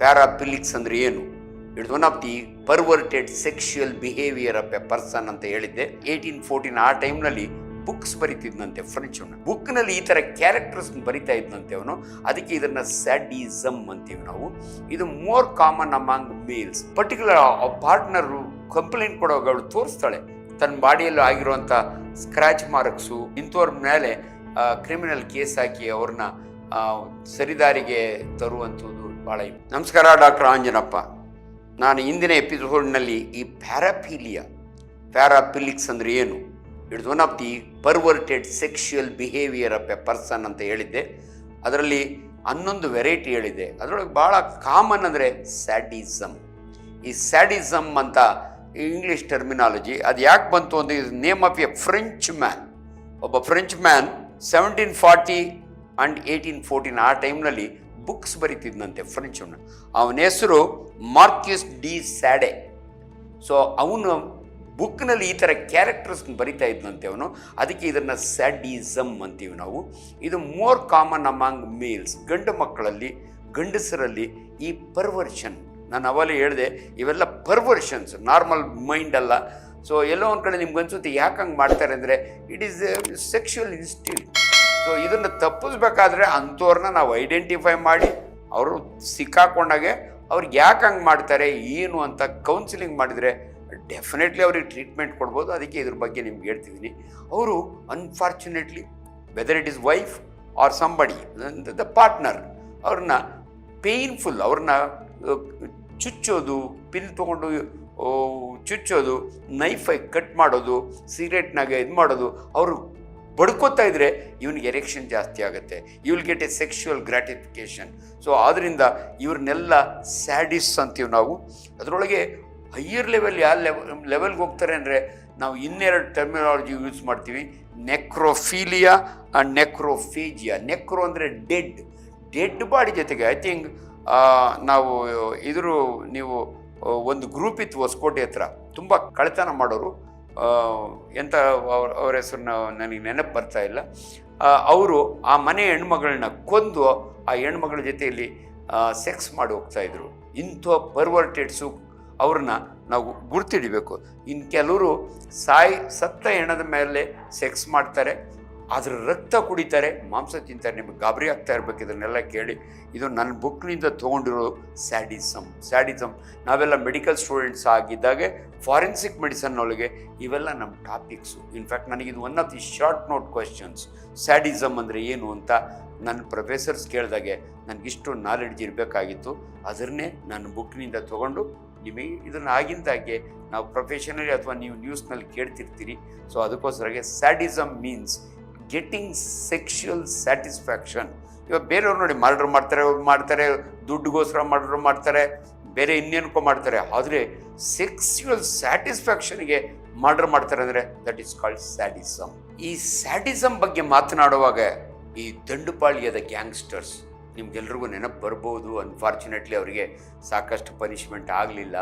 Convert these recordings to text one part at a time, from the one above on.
ಪ್ಯಾರಾಪಿಲಿಕ್ಸ್ ಅಂದರೆ ಏನು? It's one of the perverted sexual behaviour of a person ಅಂತ ಹೇಳಿದ್ದೆ. ಏಯ್ಟೀನ್ ಫೋರ್ಟೀನ್ ಆ ಟೈಮ್ನಲ್ಲಿ ಬುಕ್ಸ್ ಬರಿತಿದ್ನಂತೆ ಫ್ರೆಂಚ್ ಅವನು. ಬುಕ್ನಲ್ಲಿ ಈ ಥರ ಕ್ಯಾರೆಕ್ಟರ್ಸ್ ಬರಿತಾ ಇದ್ದಂತೆ ಅವನು. ಅದಕ್ಕೆ ಇದನ್ನು ಸ್ಯಾಡಿಸಮ್ ಅಂತೀವಿ ನಾವು. ಇದು more common among males particular partner complaint ಕೊಡುವಾಗ ಅವಳು ತೋರಿಸ್ತಾಳೆ. ತನ್ನ ಬಾಡಿಯಲ್ಲಿ ಆಗಿರುವಂಥ ಸ್ಕ್ರ್ಯಾಚ್ ಮಾರ್ಕ್ಸು ಇಂಥವ್ರ ಮೇಲೆ ಕ್ರಿಮಿನಲ್ ಕೇಸ್ ಹಾಕಿ ಅವ್ರನ್ನ ಸರಿದಾರಿಗೆ ತರುವಂಥದ್ದು ಭಾಳ ನಮಸ್ಕಾರ, ಡಾಕ್ಟರ್ ಆಂಜನಪ್ಪ. ನಾನು ಇಂದಿನ ಎಪಿಸೋಡ್ನಲ್ಲಿ ಈ ಪ್ಯಾರಾಫೀಲಿಯಾ ಪ್ಯಾರಾಫಿಲಿಕ್ಸ್ ಅಂದರೆ ಏನು? It's one of the perverted sexual behaviour of a person ಅಂತ ಹೇಳಿದ್ದೆ. ಅದರಲ್ಲಿ ಹನ್ನೊಂದು ವೆರೈಟಿ ಹೇಳಿದೆ. ಅದರೊಳಗೆ ಭಾಳ ಕಾಮನ್ ಅಂದರೆ ಸ್ಯಾಡಿಸಮ್ ಈ ಸ್ಯಾಡಿಸಮ್ ಅಂತ ಇಂಗ್ಲೀಷ್ ಟರ್ಮಿನಾಲಜಿ ಅದು ಯಾಕೆ ಬಂತು ಅಂದರೆ ಇದು name of a French man ಒಬ್ಬ French man seventeen forty and eighteen fourteen ಆ ಟೈಮ್ನಲ್ಲಿ ಬುಕ್ಸ್ ಬರಿತಿದ್ನಂತೆ ಫ್ರೆಂಚ್ ಅವನು ಹೆಸರು ಮಾರ್ಕ್ಯೂಸ್ ಡಿ ಸ್ಯಾಡೆ. ಸೊ ಅವನು ಬುಕ್ನಲ್ಲಿ ಈ ಥರ ಕ್ಯಾರೆಕ್ಟರ್ಸ್ ಬರಿತಾ ಇದ್ದಂತೆ ಅವನು. ಅದಕ್ಕೆ ಇದನ್ನು ಸ್ಯಾಡಿಸಮ್ ಅಂತೀವಿ ನಾವು. ಇದು ಮೋರ್ ಕಾಮನ್ ಅಮಾಂಗ್ ಮೇಲ್ಸ್ ಗಂಡು ಮಕ್ಕಳಲ್ಲಿ, ಗಂಡಸರಲ್ಲಿ ಈ ಪರ್ವರ್ಷನ್ ನಾನು ಅವಲೇ ಹೇಳಿದೆ, ಇವೆಲ್ಲ ಪರ್ವರ್ಷನ್ಸ್ ನಾರ್ಮಲ್ ಮೈಂಡ್ ಅಲ್ಲ. ಸೊ ಎಲ್ಲೋ ಒಂದು ಕಡೆ ನಿಮ್ಗೆ ಅನ್ಸುತ್ತೆ ಯಾಕೆ ಹಂಗೆ ಮಾಡ್ತಾರೆ ಅಂದರೆ it is sexual instil so ಇದನ್ನು ತಪ್ಪಿಸ್ಬೇಕಾದ್ರೆ ಅಂಥವ್ರನ್ನ ನಾವು ಐಡೆಂಟಿಫೈ ಮಾಡಿ ಅವರು ಸಿಕ್ಕಾಕೊಂಡಾಗೆ ಅವ್ರಿಗೆ ಯಾಕೆ ಹಂಗೆ ಮಾಡ್ತಾರೆ, ಏನು ಅಂತ ಕೌನ್ಸಿಲಿಂಗ್ ಮಾಡಿದರೆ ಡೆಫಿನೆಟ್ಲಿ ಅವ್ರಿಗೆ ಟ್ರೀಟ್ಮೆಂಟ್ ಕೊಡ್ಬೋದು. ಅದಕ್ಕೆ ಇದ್ರ ಬಗ್ಗೆ ನಿಮ್ಗೆ ಹೇಳ್ತಿದ್ದೀನಿ. ಅವರು unfortunately whether it is wife or somebody the partner ಅವ್ರನ್ನ ಪೇಯ್ನ್ಫುಲ್ ಅವ್ರನ್ನ ಚುಚ್ಚೋದು ಪಿಲ್ ತೊಗೊಂಡು ಚುಚ್ಚೋದು ನೈಫಾಗಿ ಕಟ್ ಮಾಡೋದು ಸಿಗರೇಟ್ನಾಗೆ ಇದು ಮಾಡೋದು ಅವರು ಬಡ್ಕೋತಾ ಇದ್ದರೆ ಇವನಿಗೆ ಎರೆಕ್ಷನ್ ಜಾಸ್ತಿ ಆಗುತ್ತೆ. You will get a sexual gratification so ಆದ್ದರಿಂದ ಇವ್ರನ್ನೆಲ್ಲ ಸ್ಯಾಡಿಸ್ ಅಂತೀವಿ ನಾವು. ಅದರೊಳಗೆ ಹೈಯರ್ ಲೆವೆಲ್ ಯಾವ ಲೆವೆಲ್ ಲೆವೆಲ್ಗೆ ಹೋಗ್ತಾರೆ ಅಂದರೆ ನಾವು ಇನ್ನೆರಡು ಟರ್ಮಿನಾಲಜಿ ಯೂಸ್ ಮಾಡ್ತೀವಿ. ನೆಕ್ರೋಫೀಲಿಯಾ ಆ್ಯಂಡ್ ನೆಕ್ರೋಫೇಜಿಯಾ ನೆಕ್ರೋ ಅಂದರೆ ಡೆಡ್ ಡೆಡ್ ಬಾಡಿ ಜೊತೆಗೆ ಐ ಥಿಂಕ್ ನಾವು ಇದ್ರೂ ನೀವು ಒಂದು ಗ್ರೂಪ್ ಇತ್ತು ಹೊಸಕೋಟೆ ಹತ್ರ. ತುಂಬ ಕಳೆತನ ಮಾಡೋರು. ಎಂಥ ಅವ್ರ ಅವ್ರ ಹೆಸರನ್ನ ನನಗೆ ನೆನಪು ಬರ್ತಾ ಇಲ್ಲ. ಅವರು ಆ ಮನೆ ಹೆಣ್ಮಗಳನ್ನ ಕೊಂದು ಆ ಹೆಣ್ಮಗಳ ಜೊತೆಯಲ್ಲಿ ಸೆಕ್ಸ್ ಮಾಡಿ ಹೋಗ್ತಾ ಇದ್ರು. ಇಂಥ ಪರ್ವರ್ಟೆಡ್ಸು ಅವ್ರನ್ನ ನಾವು ಗುರ್ತಿಡಿಬೇಕು. ಇನ್ನು ಕೆಲವರು ಸಾಯಿ ಸತ್ತ ಹೆಣದ ಮೇಲೆ ಸೆಕ್ಸ್ ಮಾಡ್ತಾರೆ. ಅದ್ರ ರಕ್ತ ಕುಡಿತಾರೆ, ಮಾಂಸ ತಿಂತಾರೆ, ನಿಮಗೆ ಗಾಬರಿ ಆಗ್ತಾ ಇರ್ಬೇಕು ಇದನ್ನೆಲ್ಲ ಕೇಳಿ. ಇದು ನನ್ನ ಬುಕ್ನಿಂದ ತೊಗೊಂಡಿರೋ ಸ್ಯಾಡಿಸಮ್. ಸ್ಯಾಡಿಸಮ್. ನಾವೆಲ್ಲ ಮೆಡಿಕಲ್ ಸ್ಟೂಡೆಂಟ್ಸ್ ಆಗಿದ್ದಾಗೆ ಫಾರೆನ್ಸಿಕ್ ಮೆಡಿಸನ್ ಒಳಗೆ ಇವೆಲ್ಲ ನಮ್ಮ ಟಾಪಿಕ್ಸು. ಇನ್ಫ್ಯಾಕ್ಟ್ ಇದು one of the short note questions sadism ಅಂದರೆ ಏನು ಅಂತ ನನ್ನ ಪ್ರೊಫೆಸರ್ಸ್ ಕೇಳಿದಾಗೆ ನನಗಿಷ್ಟು ನಾಲೆಡ್ಜ್ ಇರಬೇಕಾಗಿತ್ತು. ಅದನ್ನೇ ನನ್ನ ಬುಕ್ನಿಂದ ತೊಗೊಂಡು ನಿಮಗೆ ಇದನ್ನು ಆಗಿಂದಾಗೆ ನಾವು ಪ್ರೊಫೆಷನಲಿ ಅಥವಾ ನೀವು ನ್ಯೂಸ್ನಲ್ಲಿ ಕೇಳ್ತಿರ್ತೀರಿ. So ಅದಕ್ಕೋಸ್ಕರಗೆ sadism means getting sexual satisfaction ಇವಾಗ ಬೇರೆಯವ್ರು ನೋಡಿ ಮರ್ಡರ್ ಮಾಡ್ತಾರೆ ಮಾಡ್ತಾರೆ, ದುಡ್ಡುಗೋಸ್ಕರ ಮರ್ಡರ್ ಮಾಡ್ತಾರೆ, ಬೇರೆ ಇನ್ನೇನಕ್ಕೋ ಮಾಡ್ತಾರೆ. ಆದರೆ ಸೆಕ್ಸುವಲ್ ಸ್ಯಾಟಿಸ್ಫ್ಯಾಕ್ಷನ್ಗೆ ಮರ್ಡರ್ ಮಾಡ್ತಾರೆ ಅಂದರೆ ದಟ್ ಈಸ್ ಕಾಲ್ಡ್ ಸ್ಯಾಡಿಸಮ್ ಈ ಸ್ಯಾಡಿಸಮ್ ಬಗ್ಗೆ ಮಾತನಾಡುವಾಗ ಈ ದಂಡುಪಾಳ್ಯದ ಗ್ಯಾಂಗ್ಸ್ಟರ್ಸ್ ನಿಮ್ಗೆಲ್ರಿಗೂ ನೆನಪು ಬರ್ಬೋದು. ಅನ್ಫಾರ್ಚುನೇಟ್ಲಿ ಅವರಿಗೆ ಸಾಕಷ್ಟು ಪನಿಷ್ಮೆಂಟ್ ಆಗಲಿಲ್ಲ.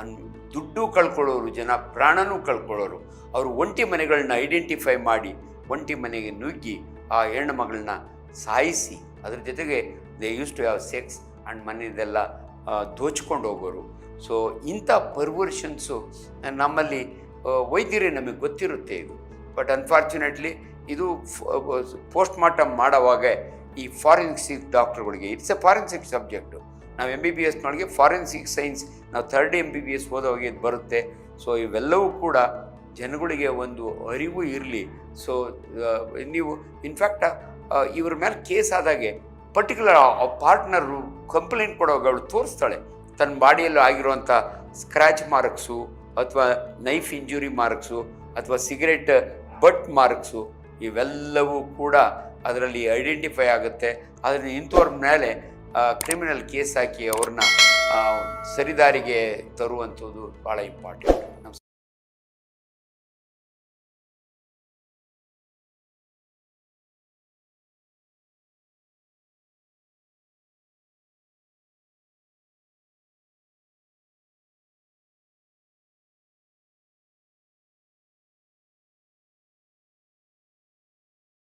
ಅನ್ ದುಡ್ಡು ಕಳ್ಕೊಳ್ಳೋರು ಜನ, ಪ್ರಾಣನೂ ಕಳ್ಕೊಳ್ಳೋರು, ಅವರು ಒಂಟಿ ಮನೆಗಳನ್ನ ಐಡೆಂಟಿಫೈ ಮಾಡಿ ಒಂಟಿ ಮನೆಗೆ ನುಗ್ಗಿ ಆ ಹೆಣ್ಣು ಮಗಳನ್ನ ಸಾಯಿಸಿ, ಅದ್ರ ಜೊತೆಗೆ they use to have sex and ಮನೆಯದೆಲ್ಲ ದೋಚ್ಕೊಂಡು ಹೋಗೋರು. ಸೊ, ಇಂಥ ಪರ್ವರ್ಷನ್ಸು ನಮ್ಮಲ್ಲಿ ವೈದ್ಯರೇ ನಮಗೆ ಗೊತ್ತಿರುತ್ತೆ ಇದು. ಬಟ್ ಅನ್ಫಾರ್ಚುನೇಟ್ಲಿ ಇದು ಪೋಸ್ಟ್ ಮಾರ್ಟಮ್ ಮಾಡೋವಾಗ ಈ ಫಾರೆನ್ಸಿಕ್ ಡಾಕ್ಟ್ರುಗಳಿಗೆ, ಇಟ್ಸ್ ಎ ಫಾರೆನ್ಸಿಕ್ ಸಬ್ಜೆಕ್ಟು. ನಾವು ಎಂ ಬಿ ಬಿ ಎಸ್ನೊಳಗೆ ಫಾರೆನ್ಸಿಕ್ ಸೈನ್ಸ್, ನಾವು third M B B S ಓದೋವಾಗ ಇದು ಬರುತ್ತೆ. ಸೊ, ಇವೆಲ್ಲವೂ ಕೂಡ ಜನಗಳಿಗೆ ಒಂದು ಅರಿವು ಇರಲಿ. ಸೊ ನೀವು ಇನ್ಫ್ಯಾಕ್ಟ್ ಇವ್ರ ಮೇಲೆ ಕೇಸ್ ಆದಾಗೆ ಪರ್ಟಿಕ್ಯುಲರ್ ಆ ಪಾರ್ಟ್ನರು ಕಂಪ್ಲೇಂಟ್ ಕೊಡೋ ಅವಳು ತೋರಿಸ್ತಾಳೆ. ತನ್ನ ಬಾಡಿಯಲ್ಲಿ ಆಗಿರುವಂಥ ಸ್ಕ್ರ್ಯಾಚ್ ಮಾರ್ಕ್ಸು ಅಥವಾ ನೈಫ್ ಇಂಜುರಿ ಮಾರ್ಕ್ಸು ಅಥವಾ ಸಿಗರೆಟ್ ಬಟ್ ಮಾರ್ಕ್ಸು ಇವೆಲ್ಲವೂ ಕೂಡ ಅದರಲ್ಲಿ ಐಡೆಂಟಿಫೈ ಆಗುತ್ತೆ. ಅದನ್ನು ಇಂಥವ್ರ ಮೇಲೆ ಕ್ರಿಮಿನಲ್ ಕೇಸ್ ಹಾಕಿ ಅವ್ರನ್ನ ಸರಿದಾರಿಗೆ ತರುವಂಥದ್ದು ಭಾಳ ಇಂಪಾರ್ಟೆಂಟ್